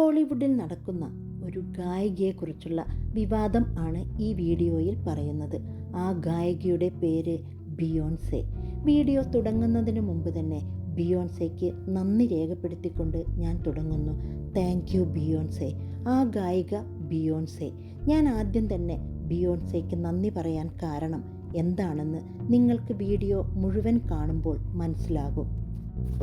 ഹോളിവുഡിൽ നടക്കുന്ന ഒരു ഗായികയെക്കുറിച്ചുള്ള വിവാദം ആണ് ഈ വീഡിയോയിൽ പറയുന്നത്. ആ ഗായികയുടെ പേര് ബിയോൺസെ. വീഡിയോ തുടങ്ങുന്നതിന് മുമ്പ് തന്നെ ബിയോൺസെക്ക് നന്ദി രേഖപ്പെടുത്തിക്കൊണ്ട് ഞാൻ തുടങ്ങുന്നു. Thank you Beyonce. ആ ഗായിക ബിയോൺസെ. ഞാൻ ആദ്യം തന്നെ ബിയോൺസെക്ക് നന്ദി പറയാൻ കാരണം എന്താണെന്ന് നിങ്ങൾക്ക് വീഡിയോ മുഴുവൻ കാണുമ്പോൾ മനസ്സിലാകും.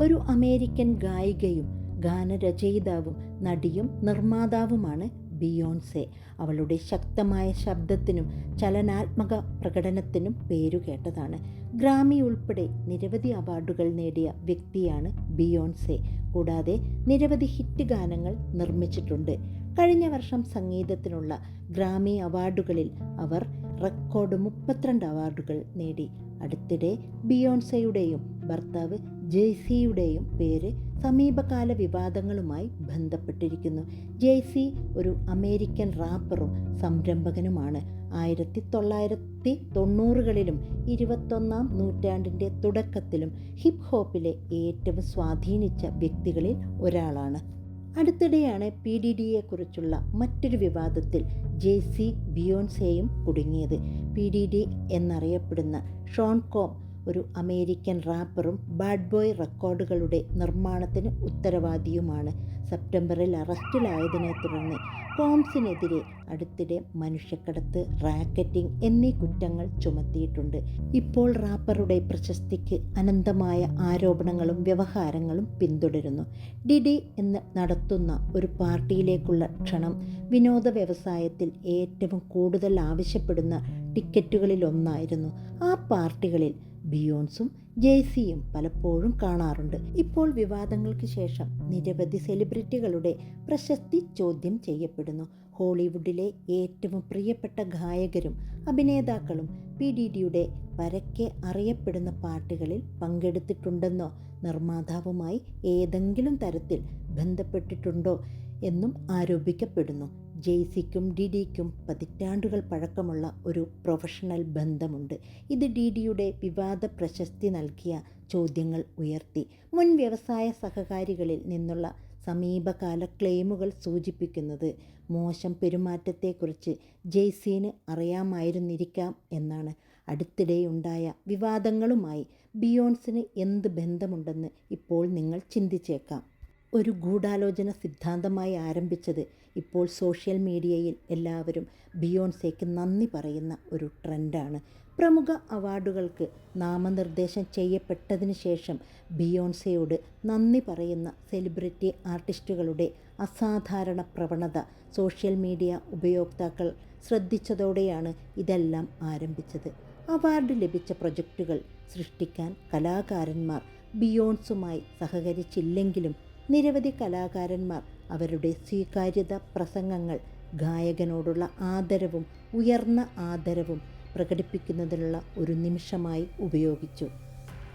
ഒരു അമേരിക്കൻ ഗായികയും ഗാനരചയിതാവും നടിയും നിർമ്മാതാവുമാണ് ബിയോൺസെ. അവളുടെ ശക്തമായ ശബ്ദത്തിനും ചലനാത്മക പ്രകടനത്തിനും പേരുകേട്ടതാണ് ഗ്രാമി ഉൾപ്പെടെ നിരവധി അവാർഡുകൾ നേടിയ വ്യക്തിയാണ് ബിയോൺസെ. കൂടാതെ നിരവധി ഹിറ്റ് ഗാനങ്ങൾ നിർമ്മിച്ചിട്ടുണ്ട്. കഴിഞ്ഞ വർഷം സംഗീതത്തിനുള്ള ഗ്രാമി അവാർഡുകളിൽ അവർ റെക്കോർഡ് മുപ്പത്തിരണ്ട് അവാർഡുകൾ നേടി. അടുത്തിടെ ബിയോൺസയുടെയും ഭർത്താവ് ജെയ്സിയുടെയും പേര് സമീപകാല വിവാദങ്ങളുമായി ബന്ധപ്പെട്ടിരിക്കുന്നു. ജെയ്സി ഒരു അമേരിക്കൻ റാപ്പറും സംരംഭകനുമാണ്. ആയിരത്തി തൊള്ളായിരത്തി തൊണ്ണൂറുകളിലും ഇരുപത്തൊന്നാം നൂറ്റാണ്ടിന്റെ തുടക്കത്തിലും ഹിപ് ഹോപ്പിലെ ഏറ്റവും സ്വാധീനിച്ച വ്യക്തികളിൽ ഒരാളാണ്. അടുത്തിടെയാണ് പി ഡി ഡിയെക്കുറിച്ചുള്ള മറ്റൊരു വിവാദത്തിൽ ജെ സി ബിയോൺസെയും കുടുങ്ങിയത്. പി ഡി ഡി എന്നറിയപ്പെടുന്ന ഷോൺ കോം ഒരു അമേരിക്കൻ റാപ്പറും ബാഡ് ബോയ് റെക്കോർഡുകളുടെ നിർമ്മാണത്തിന് ഉത്തരവാദിയുമാണ്. സെപ്റ്റംബറിൽ അറസ്റ്റിലായതിനെ തുടർന്ന് കോംസിനെതിരെ അടുത്തിടെ മനുഷ്യക്കടത്ത് റാക്കറ്റിംഗ് എന്നീ കുറ്റങ്ങൾ ചുമത്തിയിട്ടുണ്ട്. ഇപ്പോൾ റാപ്പറുടെ പ്രശസ്തിക്ക് അനന്തമായ ആരോപണങ്ങളും വ്യവഹാരങ്ങളും പിന്തുടരുന്നു. ഡിഡി എന്ന് നടത്തുന്ന ഒരു പാർട്ടിയിലേക്കുള്ള ക്ഷണം വിനോദ വ്യവസായത്തിൽ ഏറ്റവും കൂടുതൽ ആവശ്യപ്പെടുന്ന ടിക്കറ്റുകളിലൊന്നായിരുന്നു. ആ പാർട്ടികളിൽ ബിയോൺസും ജെയ്സിയും പലപ്പോഴും കാണാറുണ്ട്. ഇപ്പോൾ വിവാദങ്ങൾക്ക് ശേഷം നിരവധി സെലിബ്രിറ്റികളുടെ പ്രശസ്തി ചോദ്യം ചെയ്യപ്പെടുന്നു. ഹോളിവുഡിലെ ഏറ്റവും പ്രിയപ്പെട്ട ഗായകരും അഭിനേതാക്കളും പി ഡി ഡിയുടെ പരക്കെ അറിയപ്പെടുന്ന പാട്ടുകളിൽ പങ്കെടുത്തിട്ടുണ്ടെന്നോ നിർമ്മാതാവുമായി ഏതെങ്കിലും തരത്തിൽ ബന്ധപ്പെട്ടിട്ടുണ്ടോ എന്നും ആരോപിക്കപ്പെടുന്നു. ജെയ്സിക്കും ഡിഡിക്കും പതിറ്റാണ്ടുകൾ പഴക്കമുള്ള ഒരു പ്രൊഫഷണൽ ബന്ധമുണ്ട്. ഇത് ഡി ഡിയുടെ വിവാദ പ്രശസ്തി നൽകിയ ചോദ്യങ്ങൾ ഉയർത്തി. മുൻ വ്യവസായ സഹകാരികളിൽ നിന്നുള്ള സമീപകാല ക്ലെയിമുകൾ സൂചിപ്പിക്കുന്നത് മോശം പെരുമാറ്റത്തെക്കുറിച്ച് ജെയ്സീന് അറിയാമായിരുന്നിരിക്കാം എന്നാണ്. അടുത്തിടെയുണ്ടായ വിവാദങ്ങളുമായി ബിയോൺസിന് എന്ത് ബന്ധമുണ്ടെന്ന് ഇപ്പോൾ നിങ്ങൾ ചിന്തിച്ചേക്കാം. ഒരു ഗൂഢാലോചന സിദ്ധാന്തമായി ആരംഭിച്ചത് ഇപ്പോൾ സോഷ്യൽ മീഡിയയിൽ എല്ലാവരും ബിയോൺസേക്ക് നന്ദി പറയുന്ന ഒരു ട്രെൻഡാണ്. പ്രമുഖ അവാർഡുകൾക്ക് നാമനിർദ്ദേശം ചെയ്യപ്പെട്ടതിന് ശേഷം ബിയോൺസയോട് നന്ദി പറയുന്ന സെലിബ്രിറ്റി ആർട്ടിസ്റ്റുകളുടെ അസാധാരണ പ്രവണത സോഷ്യൽ മീഡിയ ഉപയോക്താക്കൾ ശ്രദ്ധിച്ചതോടെയാണ് ഇതെല്ലാം ആരംഭിച്ചത്. അവാർഡ് ലഭിച്ച പ്രൊജക്റ്റുകൾ സൃഷ്ടിക്കാൻ കലാകാരന്മാർ ബിയോൺസുമായി സഹകരിച്ചില്ലെങ്കിലും നിരവധി കലാകാരന്മാർ അവരുടെ സ്വീകാര്യത പ്രസംഗങ്ങൾ ഗായകനോടുള്ള ആദരവും ഉയർന്ന ആദരവും പ്രകടിപ്പിക്കുന്നതിനുള്ള ഒരു നിമിഷമായി ഉപയോഗിച്ചു.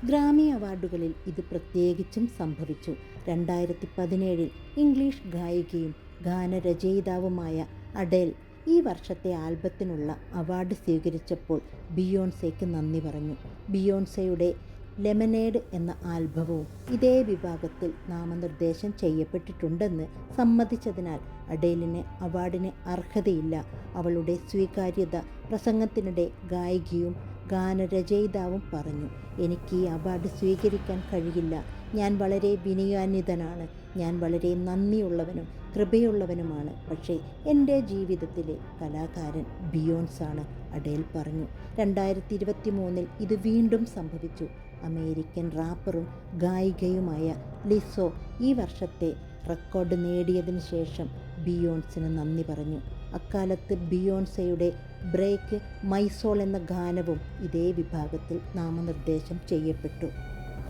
ഗ്രാമി അവാർഡുകളിൽ ഇത് പ്രത്യേകിച്ചും സംഭവിച്ചു. രണ്ടായിരത്തി പതിനേഴിൽ ഇംഗ്ലീഷ് ഗായികയും ഗാനരചയിതാവുമായ അഡേൽ ഈ വർഷത്തെ ആൽബത്തിനുള്ള അവാർഡ് സ്വീകരിച്ചപ്പോൾ ബിയോൺസേക്ക് നന്ദി പറഞ്ഞു. ബിയോൺസയുടെ ലെമനേഡ് എന്ന ആൽബവും ഇതേ വിഭാഗത്തിൽ നാമനിർദ്ദേശം ചെയ്യപ്പെട്ടിട്ടുണ്ടെന്ന് സമ്മതിച്ചതിനാൽ അഡേലിന് അവാർഡിന് അർഹതയില്ല. അവളുടെ സ്വീകാര്യത പ്രസംഗത്തിനിടെ ഗായികയും ഗാനരചയിതാവും പറഞ്ഞു എനിക്ക് ഈ അവാർഡ് സ്വീകരിക്കാൻ കഴിയില്ല. ഞാൻ വളരെ വിനയാന്വിതനാണ്. ഞാൻ വളരെ നന്ദിയുള്ളവനും കൃപയുള്ളവനുമാണ്. പക്ഷേ എന്റെ ജീവിതത്തിലെ കലാകാരൻ ബിയോൺസാണ് അഡേൽ പറഞ്ഞു. രണ്ടായിരത്തി ഇരുപത്തി മൂന്നിൽ ഇത് വീണ്ടും സംഭവിച്ചു. അമേരിക്കൻ റാപ്പറും ഗായികയുമായ ലിസോ ഈ വർഷത്തെ റെക്കോർഡ് നേടിയതിന് ശേഷം ബിയോൺസിന് നന്ദി പറഞ്ഞു. അക്കാലത്ത് ബിയോൺസയുടെ ബ്രേക്ക് മൈസോൾ എന്ന ഗാനവും ഇതേ വിഭാഗത്തിൽ നാമനിർദ്ദേശം ചെയ്യപ്പെട്ടു.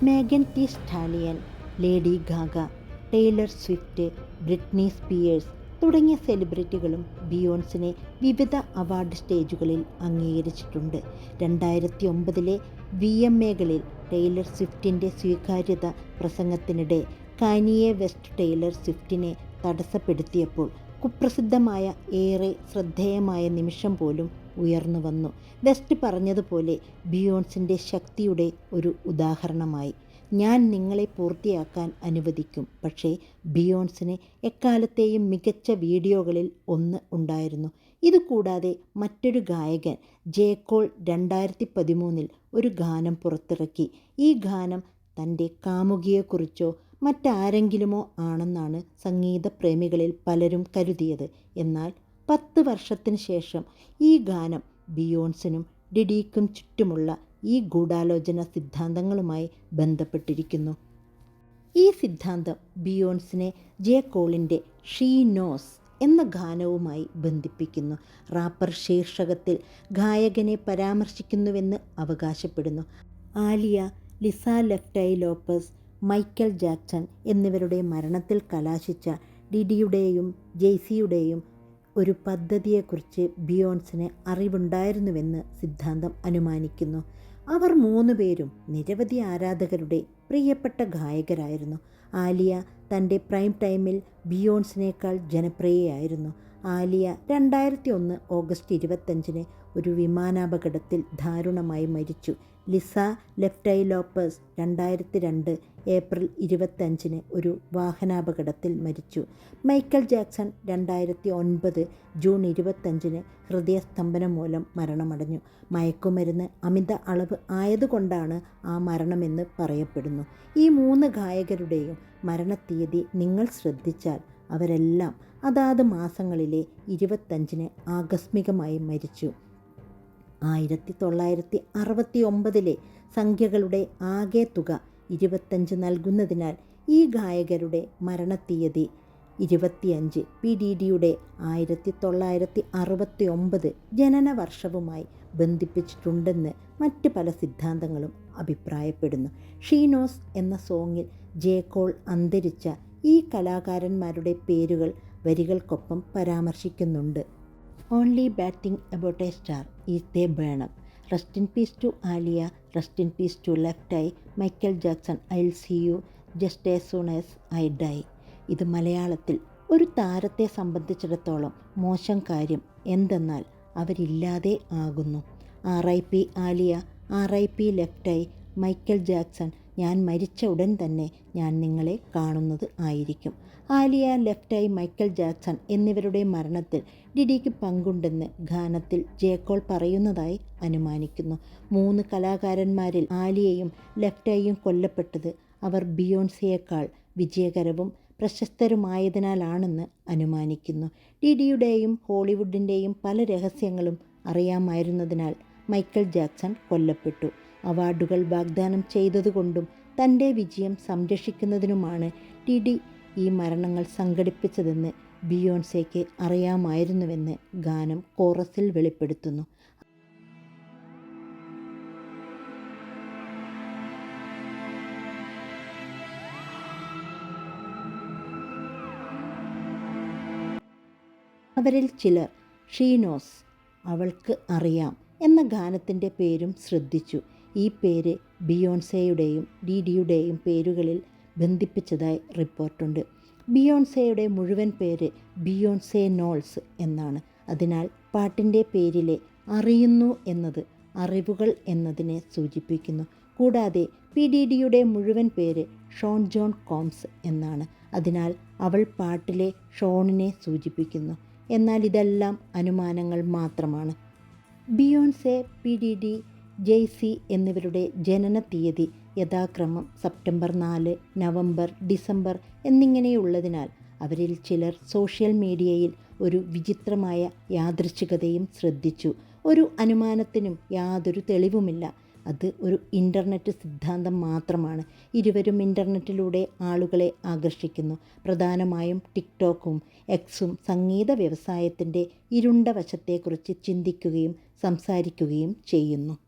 Megan thee Stallion Lady Gaga Taylor Swift Britney Spears തുടങ്ങിയ സെലിബ്രിറ്റികളും ബിയോൺസിനെ വിവിധ അവാർഡ് സ്റ്റേജുകളിൽ അംഗീകരിച്ചിട്ടുണ്ട്. രണ്ടായിരത്തി ഒമ്പതിലെ വി എം എകളിൽ ടെയ്ലർ സ്വിഫ്റ്റിന്റെ സ്വീകാര്യത പ്രസംഗത്തിനിടെ കാനിയെ വെസ്റ്റ് ടെയ്ലർ സ്വിഫ്റ്റിനെ തടസ്സപ്പെടുത്തിയപ്പോൾ കുപ്രസിദ്ധമായ ഏറെ ശ്രദ്ധേയമായ നിമിഷം പോലും ഉയർന്നു വന്നു വെസ്റ്റ് പറഞ്ഞതുപോലെ ബിയോൺസിന്റെ ശക്തിയുടെ ഒരു ഉദാഹരണമായി. ഞാൻ നിങ്ങളെ പൂർത്തിയാക്കാൻ അനുവദിക്കും. പക്ഷേ ബിയോൺസിന് എക്കാലത്തെയും മികച്ച വീഡിയോകളിൽ ഒന്ന് ഉണ്ടായിരുന്നു. ഇതുകൂടാതെ മറ്റൊരു ഗായകൻ ജേക്കോൾ രണ്ടായിരത്തി പതിമൂന്നിൽ ഒരു ഗാനം പുറത്തിറക്കി. ഈ ഗാനം തന്റെ കാമുകിയെക്കുറിച്ചോ മറ്റാരെങ്കിലുമോ ആണെന്നാണ് സംഗീത പ്രേമികളിൽ പലരും കരുതിയത്. എന്നാൽ പത്ത് വർഷത്തിന് ശേഷം ഈ ഗാനം ബിയോൺസിനും ഡിഡിക്കും ചുറ്റുമുള്ള ഈ ഗൂഢാലോചന സിദ്ധാന്തങ്ങളുമായി ബന്ധപ്പെട്ടിരിക്കുന്നു. ഈ സിദ്ധാന്തം ബിയോൺസിനെ ജെ കോളിന്റെ ഷീ നോസ് എന്ന ഗാനവുമായി ബന്ധിപ്പിക്കുന്നു. റാപ്പർ ശീർഷകത്തിൽ ഗായകനെ പരാമർശിക്കുന്നുവെന്ന് അവകാശപ്പെടുന്നു. Aaliyah Lisa Left Eye Lopes Michael Jackson എന്നിവരുടെ മരണത്തിൽ കലാശിച്ച ഡിഡിയുടെയും ജെയ്സിയുടെയും ഒരു പദ്ധതിയെക്കുറിച്ച് ബിയോൺസിന് അറിവുണ്ടായിരുന്നുവെന്ന് സിദ്ധാന്തം അനുമാനിക്കുന്നു. അവർ മൂന്ന് പേരും നിരവധി ആരാധകരുടെ പ്രിയപ്പെട്ട ഗായകരായിരുന്നു. ആലിയ തന്റെ പ്രൈം ടൈമിൽ ബിയോൺസിനേക്കാൾ ജനപ്രിയയായിരുന്നു. ആലിയ രണ്ടായിരത്തി ഒന്ന് ഓഗസ്റ്റ് ഇരുപത്തഞ്ചിന് ഒരു വിമാനാപകടത്തിൽ ദാരുണമായി മരിച്ചു. ലിസ ലെഫ്റ്റൈ ലോപ്പസ് രണ്ടായിരത്തി രണ്ട് ഏപ്രിൽ ഇരുപത്തഞ്ചിന് ഒരു വാഹനാപകടത്തിൽ മരിച്ചു. മൈക്കൽ ജാക്സൺ രണ്ടായിരത്തി ഒൻപത് ജൂൺ ഇരുപത്തഞ്ചിന് ഹൃദയസ്തംഭനം മൂലം മരണമടഞ്ഞു. മയക്കുമരുന്ന് അമിത അളവ് ആയതുകൊണ്ടാണ് ആ മരണമെന്ന് പറയപ്പെടുന്നു. ഈ മൂന്ന് ഗായകരുടെയും മരണത്തീയതി നിങ്ങൾ ശ്രദ്ധിച്ചാൽ അവരെല്ലാം അതാത് മാസങ്ങളിലെ ഇരുപത്തഞ്ചിന് ആകസ്മികമായി മരിച്ചു. ആയിരത്തി തൊള്ളായിരത്തി അറുപത്തി ഒമ്പതിലെ സംഖ്യകളുടെ ആകെ തുക ഇരുപത്തഞ്ച് നൽകുന്നതിനാൽ ഈ ഗായകരുടെ മരണത്തീയതി ഇരുപത്തിയഞ്ച്. പി ഡി ഡിയുടെ ആയിരത്തി തൊള്ളായിരത്തി അറുപത്തി ഒമ്പത് ജനന വർഷവുമായി ബന്ധിപ്പിച്ചിട്ടുണ്ടെന്ന് മറ്റ് പല സിദ്ധാന്തങ്ങളും അഭിപ്രായപ്പെടുന്നു. ഷീനോസ് എന്ന സോങ്ങിൽ ജേക്കോൾ അന്തരിച്ച ഈ കലാകാരന്മാരുടെ പേരുകൾ വരികൾക്കൊപ്പം പരാമർശിക്കുന്നുണ്ട്. Only thing about a star is they burn 'em rest in peace to Aaliyah rest in peace to Left Eye Michael Jackson I see you just as soon as I die ഇത് മലയാളത്തിൽ ഒരു താരത്തെ സംബന്ധിച്ചിടത്തോളം മോശം കാര്യം എന്തെന്നാൽ അവരില്ലാതെ ആകുന്നു. R I P Aaliyah R I P Left Eye Michael Jackson ഞാൻ മരിച്ച ഉടൻ തന്നെ ഞാൻ നിങ്ങളെ കാണുന്നത് ആയിരിക്കും. Aaliyah Left Eye Michael Jackson എന്നിവരുടെ മരണത്തിൽ ഡിഡിക്ക് പങ്കുണ്ടെന്ന് ഗാനത്തിൽ ജേക്കോൾ പറയുന്നതായി അനുമാനിക്കുന്നു. മൂന്ന് കലാകാരന്മാരിൽ ആലിയയും ലെഫ്റ്റ് ഐയും കൊല്ലപ്പെട്ടത് അവർ ബിയോൺസിയേക്കാൾ വിജയകരവും പ്രശസ്തരുമായതിനാലാണെന്ന് അനുമാനിക്കുന്നു. ഡിഡിയുടെയും ഹോളിവുഡിന്റെയും പല രഹസ്യങ്ങളും അറിയാമായിരുന്നതിനാൽ മൈക്കൽ ജാക്സൺ കൊല്ലപ്പെട്ടു. അവാർഡുകൾ വാഗ്ദാനം ചെയ്തതുകൊണ്ടും തന്റെ വിജയം സംരക്ഷിക്കുന്നതിനുമാണ് ഡിഡി ഈ മരണങ്ങൾ സംഘടിപ്പിച്ചതെന്ന് ബിയോൺസേക്ക് അറിയാമായിരുന്നുവെന്ന് ഗാനം കോറസിൽ വെളിപ്പെടുത്തുന്നു. അവരിൽ ചിലർ ഷീനോസ് അവൾക്ക് അറിയാം എന്ന ഗാനത്തിന്റെ പേരും ശ്രദ്ധിച്ചു. ഈ പേര് ബിയോൺസെയുടെയും ഡിഡിയുടെയും പേരുകളിൽ ബന്ധിപ്പിച്ചതായി റിപ്പോർട്ടുണ്ട്. ബിയോൺസെയുടെ മുഴുവൻ പേര് ബിയോൺസെ നോൾസ് എന്നാണ്. അതിനാൽ പാട്ടിന്റെ പേരിലെ അറിയുന്നു എന്നത് അറിവുകൾ എന്നതിനെ സൂചിപ്പിക്കുന്നു. കൂടാതെ പി ഡി ഡിയുടെ മുഴുവൻ പേര് ഷോൺ ജോൺ കോംസ് എന്നാണ്. അതിനാൽ അവൾ പാട്ടിലെ ഷോണിനെ സൂചിപ്പിക്കുന്നു. എന്നാൽ ഇതെല്ലാം അനുമാനങ്ങൾ മാത്രമാണ്. Beyonce P D D Jay Z എന്നിവരുടെ ജനന തീയതി യഥാക്രമം സെപ്റ്റംബർ നാല് നവംബർ ഡിസംബർ എന്നിങ്ങനെയുള്ളതിനാൽ അവരിൽ ചിലർ സോഷ്യൽ മീഡിയയിൽ ഒരു വിചിത്രമായ യാദൃച്ഛികതയും ശ്രദ്ധിച്ചു. ഒരു അനുമാനത്തിനും യാതൊരു തെളിവുമില്ല. അത് ഒരു ഇന്റർനെറ്റ് സിദ്ധാന്തം മാത്രമാണ്. ഇരുവരും ഇന്റർനെറ്റിലൂടെ ആളുകളെ ആകർഷിക്കുന്നു. പ്രധാനമായും ടിക്ടോക്കും എക്സും സംഗീത വ്യവസായത്തിന്റെ ഇരുണ്ട വശത്തെക്കുറിച്ച് ചിന്തിക്കുകയും സംസാരിക്കുകയും ചെയ്യുന്നു.